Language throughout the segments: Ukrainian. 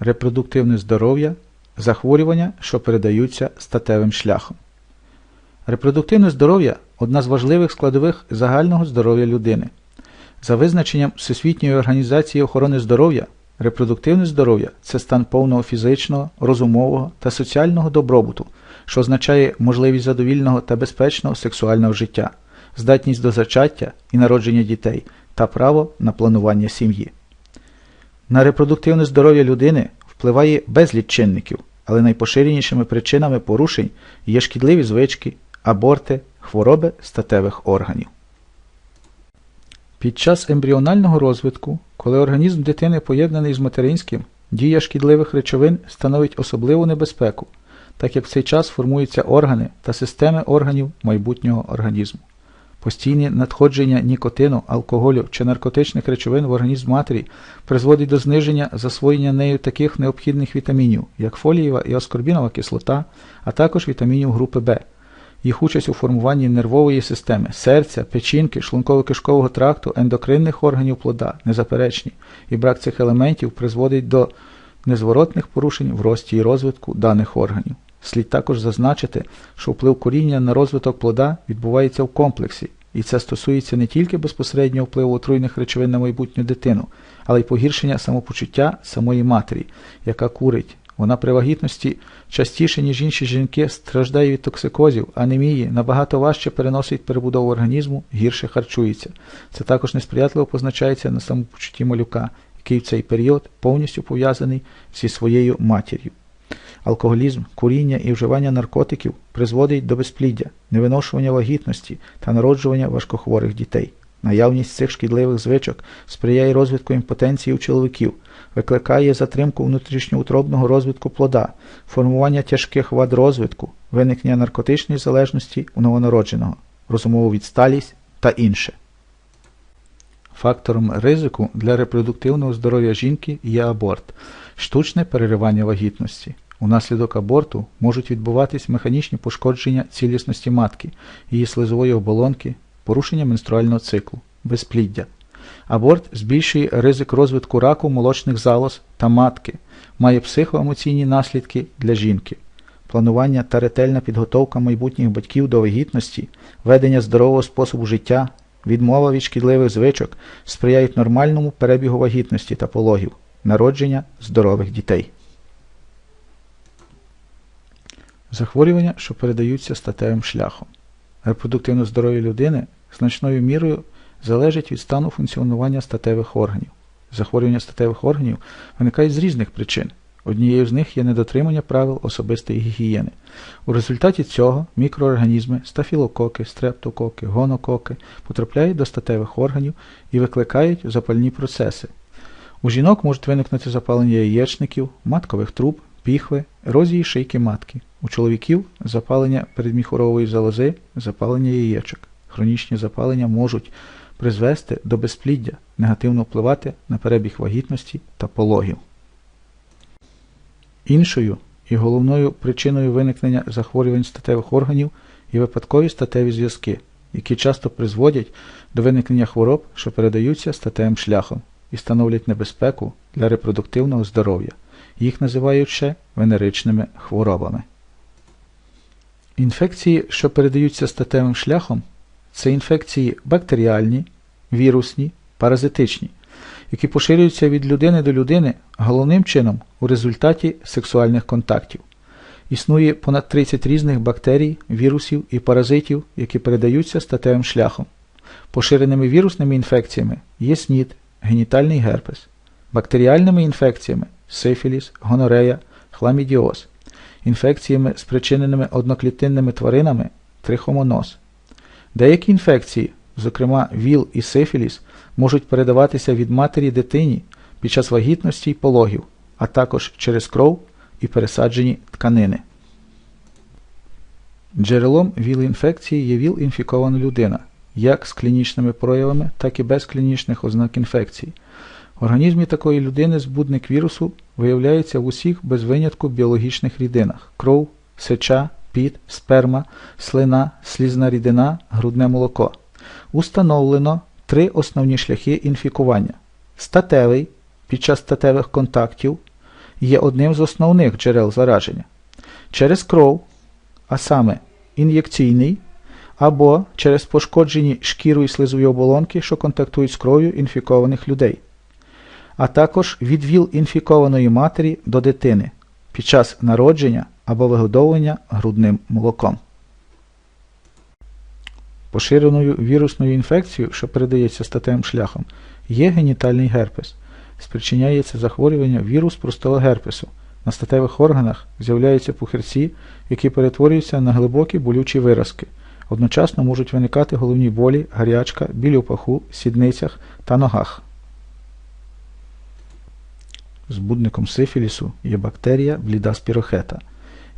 репродуктивне здоров'я, захворювання, що передаються статевим шляхом. Репродуктивне здоров'я одна з важливих складових загального здоров'я людини. За визначенням Всесвітньої організації охорони здоров'я, репродуктивне здоров'я це стан повного фізичного, розумового та соціального добробуту, що означає можливість задовільного та безпечного сексуального життя, здатність до зачаття і народження дітей та право на планування сім'ї. На репродуктивне здоров'я людини впливає безліч чинників, але найпоширенішими причинами порушень є шкідливі звички, аборти, хвороби статевих органів. Під час ембріонального розвитку, коли організм дитини поєднаний з материнським, дія шкідливих речовин становить особливу небезпеку, так як в цей час формуються органи та системи органів майбутнього організму. Постійне надходження нікотину, алкоголю чи наркотичних речовин в організм матері призводить до зниження засвоєння нею таких необхідних вітамінів, як фолієва і аскорбінова кислота, а також вітамінів групи В. Їх участь у формуванні нервової системи, серця, печінки, шлунково-кишкового тракту, ендокринних органів плода незаперечні, і брак цих елементів призводить до незворотних порушень в рості і розвитку даних органів. Слід також зазначити, що вплив коріння на розвиток плода відбувається в комплексі, і це стосується не тільки безпосереднього впливу отруйних речовин на майбутню дитину, але й погіршення самопочуття самої матері, яка курить. Вона при вагітності частіше, ніж інші жінки, страждає від токсикозів, анемії, набагато важче переносить перебудову організму, гірше харчується. Це також несприятливо позначається на самопочутті малюка, який в цей період повністю пов'язаний зі своєю матір'ю. Алкоголізм, куріння і вживання наркотиків призводить до безпліддя, невиношування вагітності та народжування важкохворих дітей. Наявність цих шкідливих звичок сприяє розвитку імпотенції у чоловіків, викликає затримку внутрішньоутробного розвитку плода, формування тяжких вад розвитку, виникнення наркотичної залежності у новонародженого, розумову відсталість та інше. Фактором ризику для репродуктивного здоров'я жінки є аборт, штучне переривання вагітності. Унаслідок аборту можуть відбуватись механічні пошкодження цілісності матки, її слизової оболонки, порушення менструального циклу, безпліддя. Аборт збільшує ризик розвитку раку молочних залоз та матки, має психоемоційні наслідки для жінки. Планування та ретельна підготовка майбутніх батьків до вагітності, ведення здорового способу життя, відмова від шкідливих звичок сприяють нормальному перебігу вагітності та пологів, народження здорових дітей. Захворювання, що передаються статевим шляхом. Репродуктивне здоров'я людини значною мірою залежить від стану функціонування статевих органів. Захворювання статевих органів виникають з різних причин. Однією з них є недотримання правил особистої гігієни. У результаті цього мікроорганізми, стафілококи, стрептококи, гонококи потрапляють до статевих органів і викликають запальні процеси. У жінок можуть виникнути запалення яєчників, маткових труб, піхви, ерозії шийки матки. У чоловіків запалення передміхорової залози, запалення яєчок. Хронічні запалення можуть призвести до безпліддя, негативно впливати на перебіг вагітності та пологів. Іншою і головною причиною виникнення захворювань статевих органів є випадкові статеві зв'язки, які часто призводять до виникнення хвороб, що передаються статевим шляхом і становлять небезпеку для репродуктивного здоров'я. Їх називають ще венеричними хворобами. Інфекції, що передаються статевим шляхом, це інфекції бактеріальні, вірусні, паразитичні, які поширюються від людини до людини головним чином у результаті сексуальних контактів. Існує понад 30 різних бактерій, вірусів і паразитів, які передаються статевим шляхом. Поширеними вірусними інфекціями є СНІД, генітальний герпес, бактеріальними інфекціями сифіліс, гонорея, хламідіоз, інфекціями, спричиненими одноклітинними тваринами трихомоноз. Деякі інфекції, зокрема ВІЛ і сифіліс, можуть передаватися від матері дитині під час вагітності й пологів, а також через кров і пересаджені тканини. Джерелом ВІЛ-інфекції є ВІЛ-інфікована людина, як з клінічними проявами, так і без клінічних ознак інфекції. В організмі такої людини збудник вірусу виявляється в усіх без винятку біологічних рідинах кров, сеча, піт, сперма, слина, слізна рідина, грудне молоко. Установлено три основні шляхи інфікування: статевий під час статевих контактів, є одним з основних джерел зараження. Через кров, а саме ін'єкційний, або через пошкоджені шкіру і слизові оболонки, що контактують з кров'ю інфікованих людей, а також відвіл інфікованої матері до дитини під час народження або вигодовування грудним молоком. Поширеною вірусною інфекцією, що передається статевим шляхом, є генітальний герпес. Спричиняється захворювання вірус простого герпесу. На статевих органах з'являються пухирці, які перетворюються на глибокі болючі виразки. Одночасно можуть виникати головні болі, гарячка, біль у паху, сідницях та ногах. Збудником сифілісу є бактерія бліда спірохета,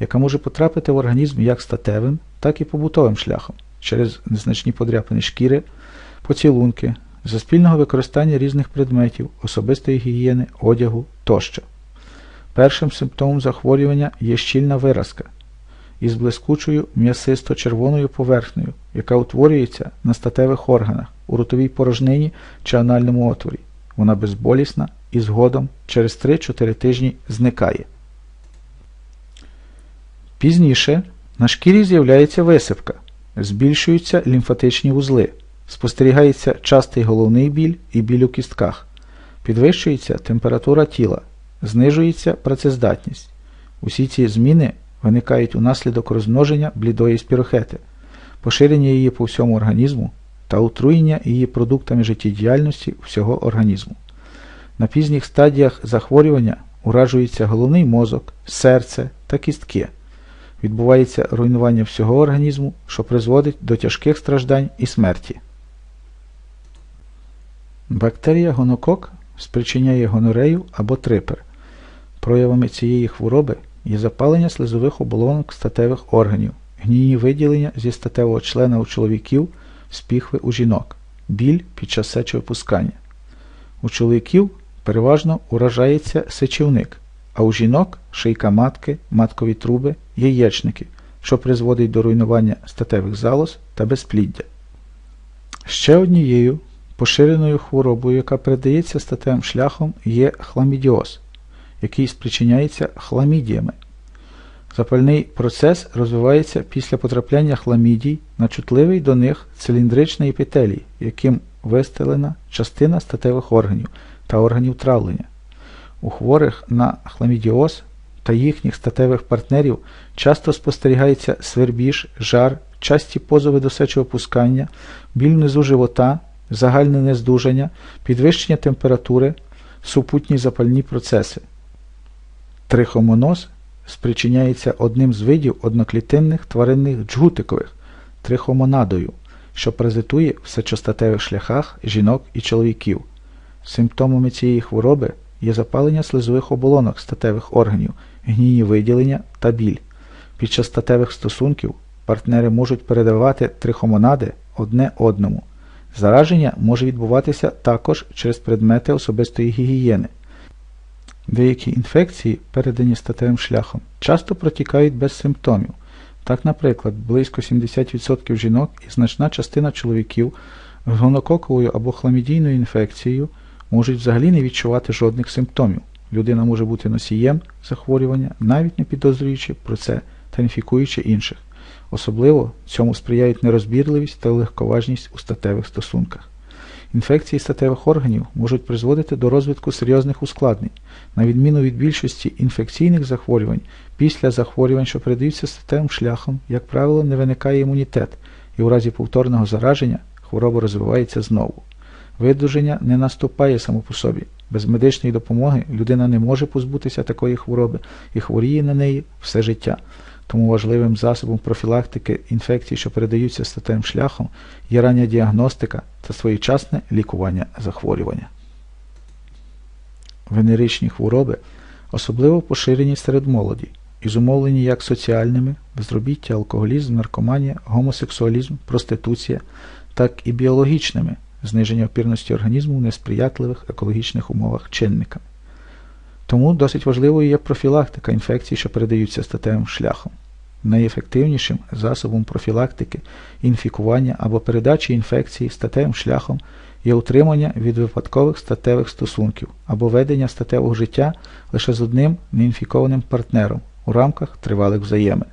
яка може потрапити в організм як статевим, так і побутовим шляхом через незначні подряпини шкіри, поцілунки, за спільного використання різних предметів, особистої гігієни, одягу тощо. Першим симптомом захворювання є щільна виразка із блискучою м'ясисто-червоною поверхнею, яка утворюється на статевих органах, у ротовій порожнині чи анальному отворі. Вона безболісна і згодом через 3-4 тижні зникає. Пізніше на шкірі з'являється висипка, збільшуються лімфатичні вузли, спостерігається частий головний біль і біль у кістках, підвищується температура тіла, знижується працездатність. Усі ці зміни виникають унаслідок розмноження блідої спірохети, поширення її по всьому організму та отруєння її продуктами життєдіяльності всього організму. На пізніх стадіях захворювання уражується головний мозок, серце та кістки. Відбувається руйнування всього організму, що призводить до тяжких страждань і смерті. Бактерія гонокок спричиняє гонорею або трипер. Проявами цієї хвороби є запалення слизових оболонок статевих органів, гнійні виділення зі статевого члена у чоловіків, спіхви у жінок, біль під час сечовипускання. У чоловіків переважно уражається сечівник, а у жінок шийка матки, маткові труби, яєчники, що призводить до руйнування статевих залоз та безпліддя. Ще однією поширеною хворобою, яка передається статевим шляхом, є хламідіоз, який спричиняється хламідіями. Запальний процес розвивається після потрапляння хламідій на чутливий до них циліндричний епітелій, яким вистелена частина статевих органів та органів травлення. У хворих на хламідіоз та їхніх статевих партнерів часто спостерігається свербіж, жар, часті позови до сечовипускання, біль внизу живота, загальне нездужання, підвищення температури, супутні запальні процеси. Трихомоноз спричиняється одним з видів одноклітинних тваринних джгутикових трихомонадою, що паразитує в сечостатевих шляхах жінок і чоловіків. Симптомами цієї хвороби є запалення слизових оболонок статевих органів, гнійні виділення та біль. Під час статевих стосунків партнери можуть передавати трихомонади одне одному. Зараження може відбуватися також через предмети особистої гігієни. Деякі інфекції, передані статевим шляхом, часто протікають без симптомів. Так, наприклад, близько 70% жінок і значна частина чоловіків з гонококовою або хламідійною інфекцією можуть взагалі не відчувати жодних симптомів. Людина може бути носієм захворювання, навіть не підозрюючи про це та інфікуючи інших. Особливо цьому сприяють нерозбірливість та легковажність у статевих стосунках. Інфекції статевих органів можуть призводити до розвитку серйозних ускладнень, на відміну від більшості інфекційних захворювань, після захворювань, що передаються статевим шляхом, як правило, не виникає імунітет, і у разі повторного зараження хвороба розвивається знову. Видуження не наступає само по собі. Без медичної допомоги людина не може позбутися такої хвороби і хворіє на неї все життя. Тому важливим засобом профілактики інфекцій, що передаються статевим шляхом, є рання діагностика та своєчасне лікування захворювання. Венеричні хвороби особливо поширені серед молоді і зумовлені як соціальними безробіття, алкоголізм, наркоманія, гомосексуалізм, проституція, так і біологічними зниження опірності організму в несприятливих екологічних умовах чинниками. Тому досить важливою є профілактика інфекцій, що передаються статевим шляхом. Найефективнішим засобом профілактики, інфікування або передачі інфекції статевим шляхом є утримання від випадкових статевих стосунків або ведення статевого життя лише з одним неінфікованим партнером у рамках тривалих взаємин.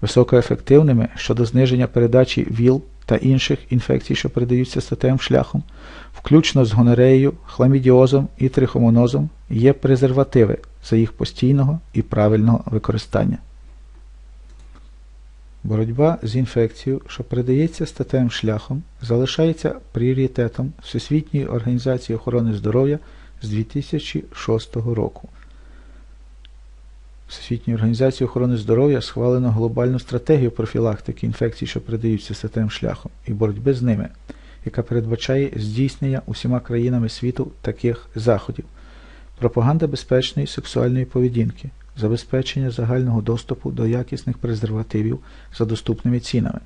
Високоефективними щодо зниження передачі ВІЛ та інших інфекцій, що передаються статевим шляхом, включно з гонореєю, хламідіозом і трихомонозом, є презервативи за їх постійного і правильного використання. Боротьба з інфекцією, що передається статевим шляхом, залишається пріоритетом Всесвітньої організації охорони здоров'я з 2006 року. Всесвітньою організацією охорони здоров'я схвалено глобальну стратегію профілактики інфекцій, що передаються статевим шляхом, і боротьби з ними, яка передбачає здійснення усіма країнами світу таких заходів, пропаганда безпечної сексуальної поведінки, забезпечення загального доступу до якісних презервативів за доступними цінами,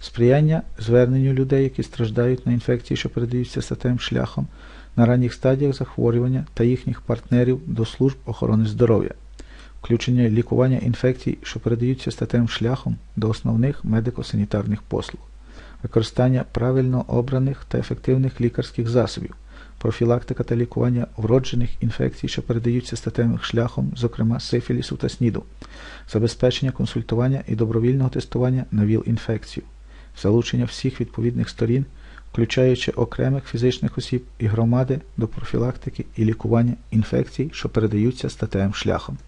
сприяння зверненню людей, які страждають на інфекції, що передаються статевим шляхом, на ранніх стадіях захворювання та їхніх партнерів до служб охорони здоров'я, включення лікування інфекцій, що передаються статевим шляхом до основних медико-санітарних послуг, використання правильно обраних та ефективних лікарських засобів, профілактика та лікування вроджених інфекцій, що передаються статевим шляхом, зокрема сифілісу та СНІДу, забезпечення консультування і добровільного тестування на ВІЛ-інфекцію, залучення всіх відповідних сторін, включаючи окремих фізичних осіб і громади до профілактики і лікування інфекцій, що передаються статевим шляхом.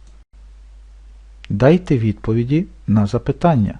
Дайте відповіді на запитання.